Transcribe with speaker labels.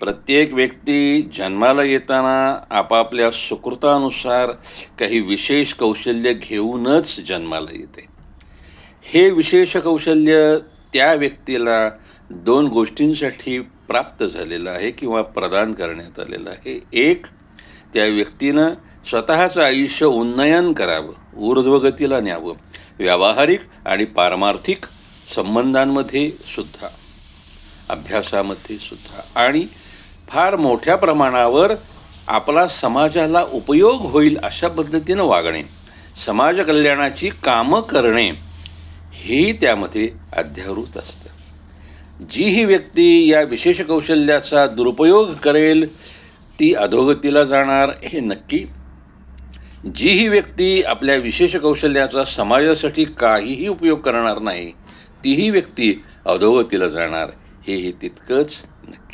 Speaker 1: प्रत्येक व्यक्ती जन्माला येताना आपापल्या सुकृतानुसार काही विशेष कौशल्य घेऊनच जन्माला येते. हे विशेष कौशल्य त्या व्यक्तीला दोन गोष्टींसाठी प्राप्त झालेलं आहे किंवा प्रदान करण्यात आलेलं आहे. एक त्या व्यक्तीनं स्वतःचं आयुष्य उन्नयन करावं ऊर्ध्वगतीला न्यावं व्यावहारिक आणि पारमार्थिक संबंधांमध्ये सुद्धा अभ्यासामध्ये सुद्धा. आणि फार मोठ्या प्रमाणावर आपला समाजाला उपयोग होईल अशा पद्धतीनं वागणे समाज कल्याणाची कामं करणे हेही त्यामध्ये अध्यावृत असतं. जी ही व्यक्ती या विशेष कौशल्याचा दुरुपयोग करेल ती अधोगतीला जाणार हे नक्की. जी ही व्यक्ती आपल्या विशेष कौशल्याचा समाजासाठी काहीही उपयोग करणार नाही तीही व्यक्ती अधोगतीला जाणार हेही तितकंच नक्की.